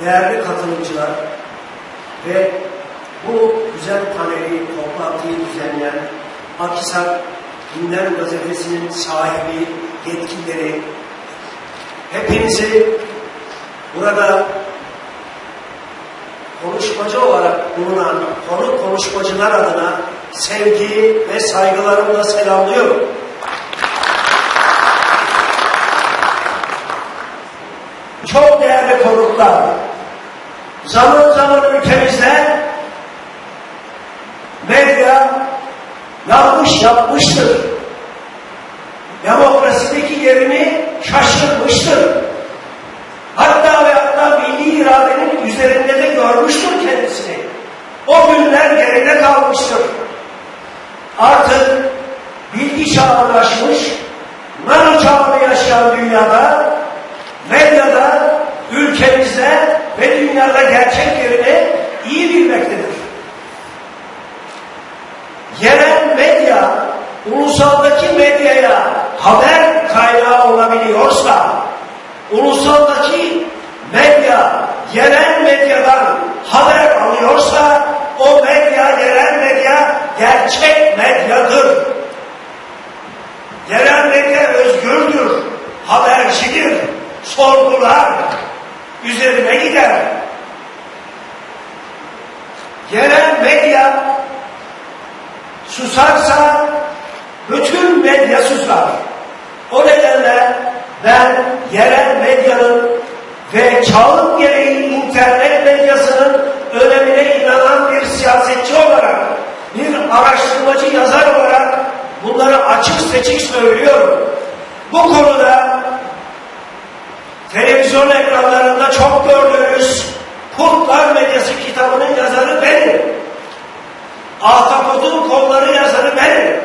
değerli katılımcılar ve bu güzel paneli, toplantıyı düzenleyen Akhisar Gündem Gazetesi'nin sahibi, yetkilileri, hepinizi burada konuşmacı olarak bulunan konu konuşmacılar adına sevgi ve saygılarımla selamlıyorum. Çok değerli konuklar, zaman zaman ülkemizde medya yanlış yapmıştır. Demokrasideki yerini şaşırmıştır. Hatta ve hatta milli iradenin üzerinde de görmüştür kendisini. O günler geride kalmıştır. Artık bilgi çağınlaşmış, nano çağında yaşayan dünyada, medyada, ülkemizde ve dünyada gerçek yerini iyi bilmektedir. Yerel medya, ulusaldaki medyaya haber kaynağı olabiliyorsa, ulusaldaki medya, yerel medyadan haber alıyorsa, o medya, yerel medya gerçek medyadır. Yerel medya özgürdür, habercidir, sorgular, üzerine gider. Yerel medya susarsa bütün medya susar. O nedenle ben yerel medyanın ve çağın gereği internet medyasının önemine inanan bir siyasetçi olarak, bir araştırmacı yazar olarak bunları açık seçik söylüyorum. Bu konuda televizyon ekranlarında çok gördüğünüz Kurtlar Medyası kitabının yazarı benim. Ahtapot'un kolları yazarı benim.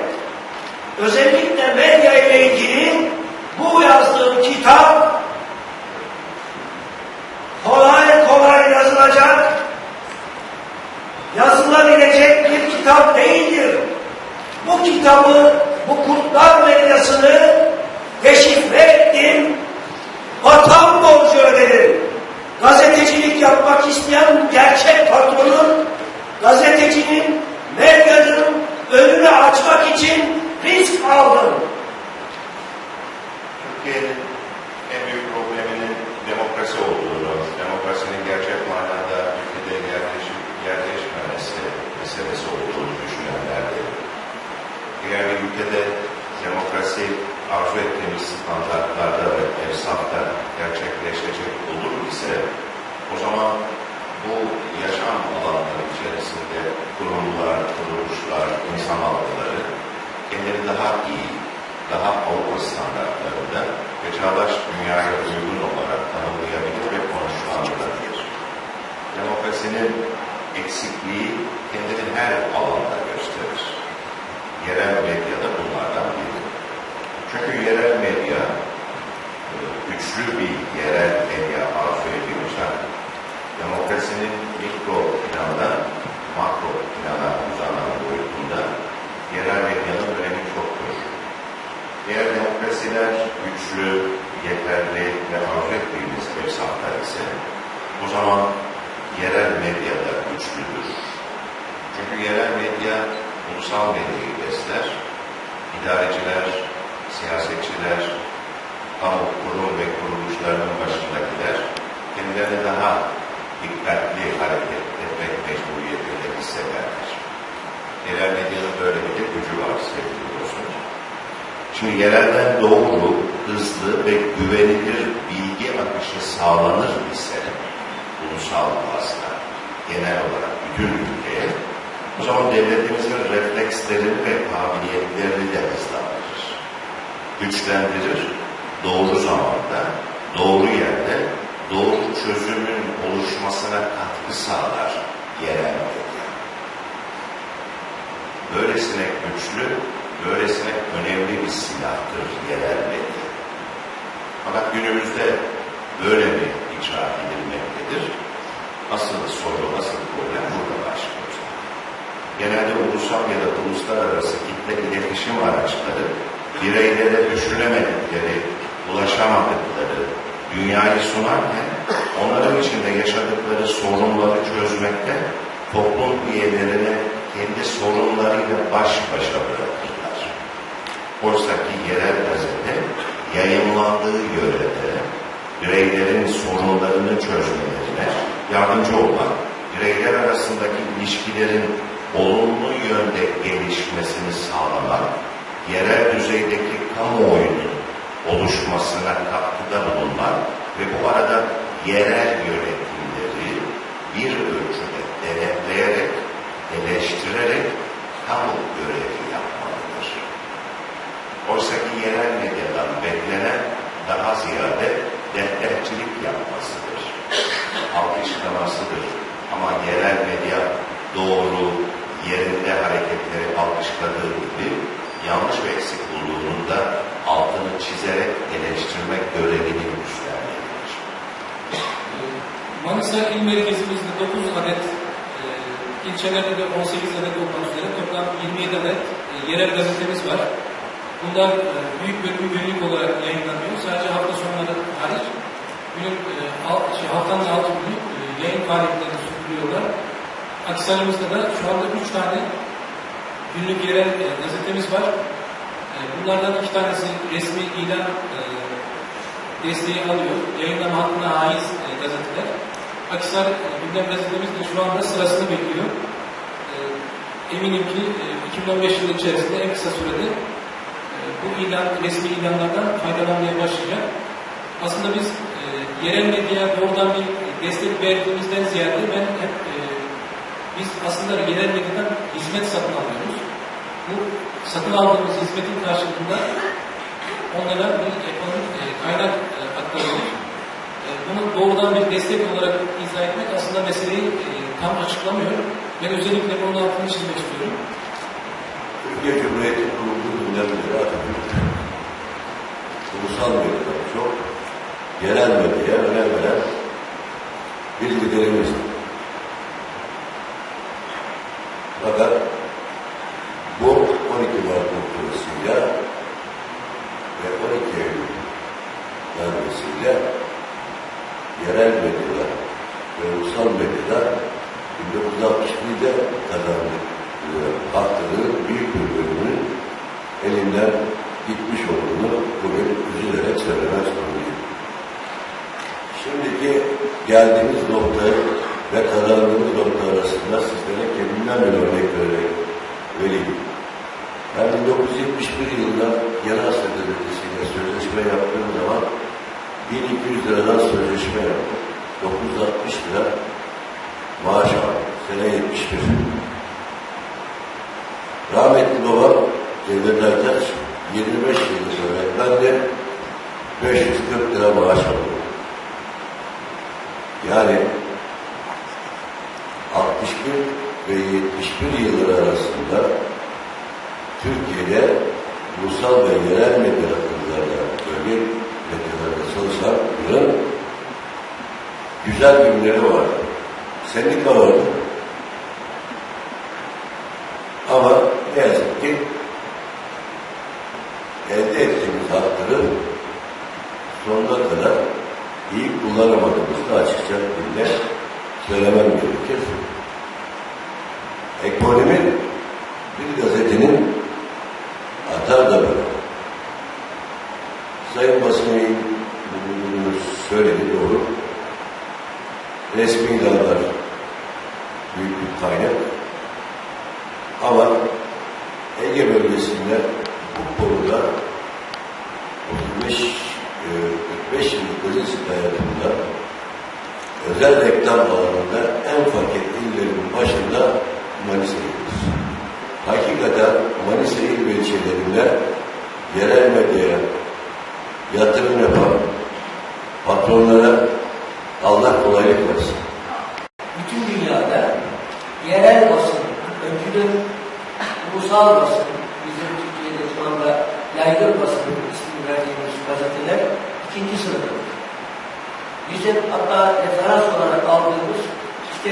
Özellikle medya ile için risk aldım. Türkiye'nin en büyük probleminin demokrasi olduğunu, demokrasinin gerçek manada ülkede yerleşip yerleşmemesi meselesi olduğunu düşünenlerdi. Eğer bir ülkede demokrasi arzu ettiğimiz standartlarda ve efsafta gerçekleşecek olur ise o zaman bu yaşam alanları içerisinde kurumlar, daha iyi, daha Avrupa standartlarında ve çağdaş dünyaya uygun olarak tanımlayabilir ve konuşlandırabilir. Demokrasinin eksikliği kendini her alanda gösterir. Yerel medya da bunlardan biri. Çünkü yerel medya e, güçlü bir yerel medya arzu ediyorsa demokrasinin mikro plandan makro plana uzanan boyutunda yerel. Eğer demokrasiler güçlü, yeterli ve arzu ettiğimiz efsaflar ise o zaman yerel medya da güçlüdür. Çünkü yerel medya ulusal medyayı besler, idareciler, siyasetçiler, kamu kurum ve kuruluşlarının başındakiler kendilerini daha dikkatli hareket etmek mecburiyetinde hissederler. Yerel medyanın böyle bir gücü var sevgili dostum. Şimdi yerelden doğru, hızlı ve güvenilir bilgi akışı sağlanır ise ulusal bazda, genel olarak bütün ülkeye, o zaman devletimizin reflekslerini ve kabiliyetlerini de hızlandırır. Güçlendirir, doğru zamanda, doğru yerde, doğru çözümün oluşmasına katkı sağlar yerel medya. Böylesine güçlü, böylesine önemli bir silahtır yerel. Fakat günümüzde böyle mi icra edilmektedir? Asıl soru, asıl problem burada başlıyor. Genelde ulusal ya da uluslararası kitle iletişim araçları bireylere düşünemedikleri, ulaşamadıkları dünyayı sunarken onların içinde yaşadıkları sorunları çözmekte toplum üyelerini kendi sorunlarıyla baş başa bırakırlar. Oysa ki yerel gazete yayınlandığı yörede bireylerin sorunlarını çözmelerine yardımcı olmak, bireyler arasındaki ilişkilerin olumlu yönde gelişmesini sağlamak, yerel düzeydeki kamuoyunun oluşmasına katkıda bulunmak ve bu arada yerel yönetimleri bir ölçüde denetleyerek, eleştirerek kamu görevi yapmalıdır. Oysa ki yerel medyadan beklenen daha ziyade defterçilik yapmasıdır. Alkışlamasıdır. Ama yerel medya doğru, yerinde hareketleri alkışladığı gibi yanlış ve eksik bulduğunun da altını çizerek eleştirmek görevini üstlenmelidir. Manisa İl Merkezimizde 9 adet, e, ilçelerde de 18 adet olmak üzere toplam 27 adet e, yerel gazetemiz var. Bunlar e, büyük bölümü günlük olarak yayınlanıyor. Sadece hafta sonları hariç günün, e, şey, haftanın 6 günü e, yayın faaliyetlerini sürdürüyorlar. Akhisar'ımızda da şu anda 3 tane günlük yerel e, gazetemiz var. Bunlardan iki tanesi resmi ilan desteği alıyor. Yayınlama hakkına haiz. Akisar e, gündem gazetemiz şu anda sırasını bekliyor. E, eminim ki e, 2015 yılı içerisinde en kısa sürede e, bu ilan, resmi ilanlardan faydalanmaya başlayacak. Aslında biz e, yerel medyaya doğrudan bir destek verdiğimizden ziyade ben hep e, biz aslında yerel medyadan hizmet satın alıyoruz. Bu satın aldığımız hizmetin karşılığında onlara bir ekonomik e, kaynak e, aktarılır. E, bunu doğrudan bir destek olarak izah etmek aslında meseleyi e, tam açıklamıyor. Ben özellikle bunun altını çizmek istiyorum. Türkiye Cumhuriyeti kurulduğu günden beri Atatürk ulusal medyadan çok yerel medyaya önem veren bir liderimizdi. Fakat bu 12 Mart noktasıyla ve 12 Eylül darbesiyle yerel medyada ve ulusal medyada 1961'de kazandık. E, Hakları büyük bir bölümünün elinden gitmiş olduğunu bugün üzülerek söylemek zorundayım. Şimdiki geldiğimiz nokta ve kazandığımız nokta arasında sizlere kendimden bir örnek vereyim. Ben 1971 yılında Yeni Asya Gazetesi'yle sözleşme yaptığım zaman 1200 liradan sözleşme yaptım. 960 lira maaş aldım. Sene 71. Rahmetli babam Cevdet Aytaç 25 yıllık öğretmendi. 540 lira maaş alıyor. Yani 61 ve 71 yılları arasında Türkiye'de ulusal ve yerel medya akımlarında, bölge güzel günleri vardı. Sendika vardı. Ama ne yazık ki elde ettiğimiz hakları sonuna kadar iyi kullanamadığımızı açıkça dille söylemem gerekir. Ekonomi bir gazetenin atar da böyle. Sayın Basın Bey'in bunu söyledi doğru. Resmi ilanlar büyük bir kaynak. Ama Ege bölgesinde bu konuda 35 e, 45 yıllık gazetecilik hayatımda özel reklam alanında en fakir illerin başında Manisa ilidir. Hakikaten Manisa il ve ilçelerinde yerel medyaya yatırım yapan patronlara Allah kolaylık versin. bütün dünyada yerel basın, öncülük, ulusal basın, bizim Türkiye'de şu anda yaygın basın ismini verdiğimiz gazeteler ikinci sınıftadır. Bizim hatta referans olarak aldığımız işte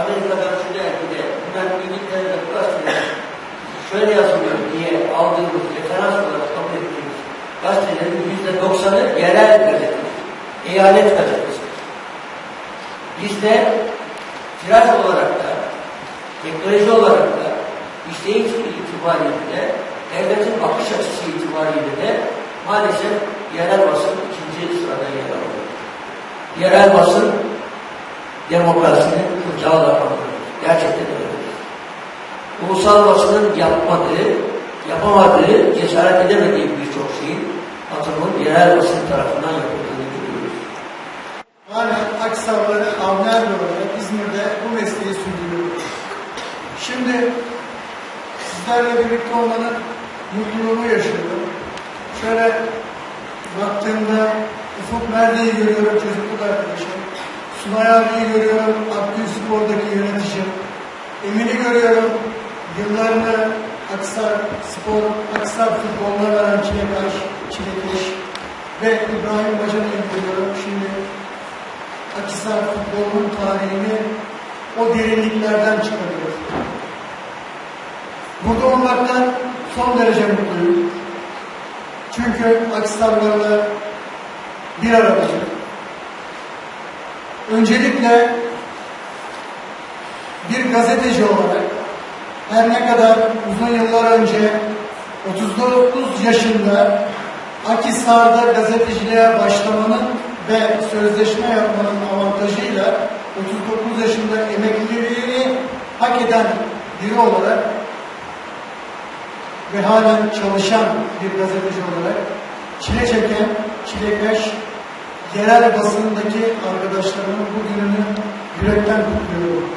Amerika'dan şu dergide, bunlar İngiltere'de bu gazeteler şöyle yazılıyor diye aldığımız referans olarak kabul ettiğimiz gazetelerin yüzde doksanı yerel gazetedir. Eyalet gazetesi. Bizde tiraj olarak da, teknoloji olarak da, işleyiş itibariyle de, devletin bakış açısı itibariyle de maalesef yerel basın ikinci sırada yer alıyor. Yerel basın demokrasinin kucağı da Gerçekten öyle. Ulusal basının yapmadığı, yapamadığı, cesaret edemediği birçok şeyin atımın yerel basın tarafından yapıldığını görüyoruz. Halen Aksarları Avner olarak İzmir'de bu mesleği sürdürüyoruz. Şimdi sizlerle birlikte olmanın mutluluğunu yaşıyorum. Şöyle baktığımda Ufuk Merdi'yi görüyorum çocukluk arkadaşım. Sunay abiyi görüyorum Spor'daki yöneticim. Emin'i görüyorum yıllarını Aksar Spor, Aksar futboluna veren Çilekaş, Çilekeş ve İbrahim Bacan'ı görüyorum. Şimdi Akhisar futbolunun tarihini o derinliklerden çıkarıyor. Burada olmaktan son derece mutluyum. Çünkü Akhisarlarla bir aradayım. Öncelikle bir gazeteci olarak her ne kadar uzun yıllar önce 39 yaşında Akhisar'da gazeteciliğe başlamanın ve sözleşme yapmanın avantajıyla 39 yaşında emekliliğini hak eden biri olarak ve halen çalışan bir gazeteci olarak çile çeken, çilekeş, yerel basındaki arkadaşlarımın bu gününü yürekten kutluyorum.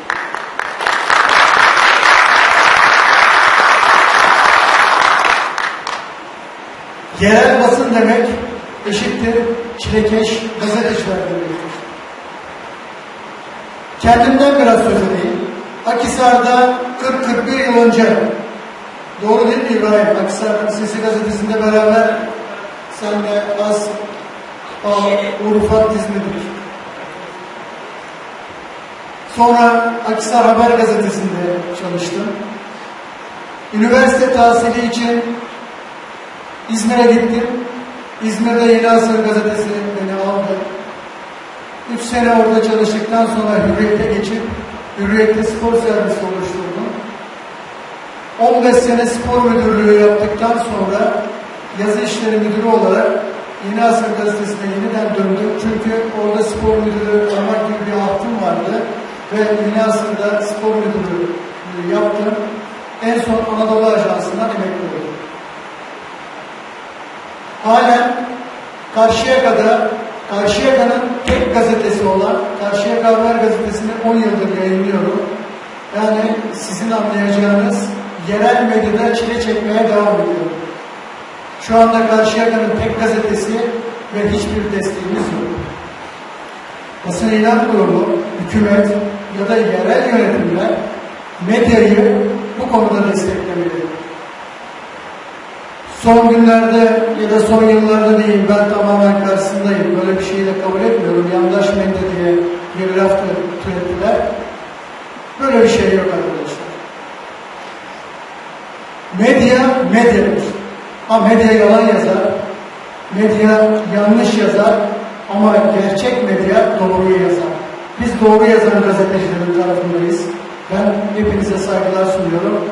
Yerel basın demek eşittir çilekeş gazeteciler demektir. Kendimden biraz söz edeyim. Akhisar'da 40-41 yıl önce doğru değil mi İbrahim? Akhisar Sesi gazetesinde beraber sen de az Urfa İzmir'dir. Sonra Akhisar Haber Gazetesi'nde çalıştım. Üniversite tahsili için İzmir'e gittim. İzmir'de Yeni Asır gazetesi beni aldı. Üç sene orada çalıştıktan sonra Hürriyet'e geçip Hürriyet'te spor servisi oluşturdum. 15 sene spor müdürlüğü yaptıktan sonra yazı işleri müdürü olarak Yeni Asır gazetesine yeniden döndüm. Çünkü orada spor müdürü olmak gibi bir hakkım vardı. Ve Yeni Asır'da spor müdürlüğü yaptım. En son Anadolu Ajansı'ndan emekli oldum. Halen Karşıyaka'da Karşıyaka'nın tek gazetesi olan Karşıyaka Haber Gazetesi'ni 10 yıldır yayınlıyorum. Yani sizin anlayacağınız yerel medyada çile çekmeye devam ediyorum. Şu anda Karşıyaka'nın tek gazetesi ve hiçbir desteğimiz yok. Basın ilan kurumu, hükümet ya da yerel yönetimler medyayı bu konuda desteklemeli. Son günlerde ya da son yıllarda değil ben tamamen karşısındayım. Böyle bir şeyi de kabul etmiyorum. Yandaş medya diye bir laf türettiler. Böyle bir şey yok arkadaşlar. Medya medyadır. Ha medya yalan yazar. Medya yanlış yazar. Ama gerçek medya doğruyu yazar. Biz doğru yazan gazetecilerin tarafındayız. Ben hepinize saygılar sunuyorum.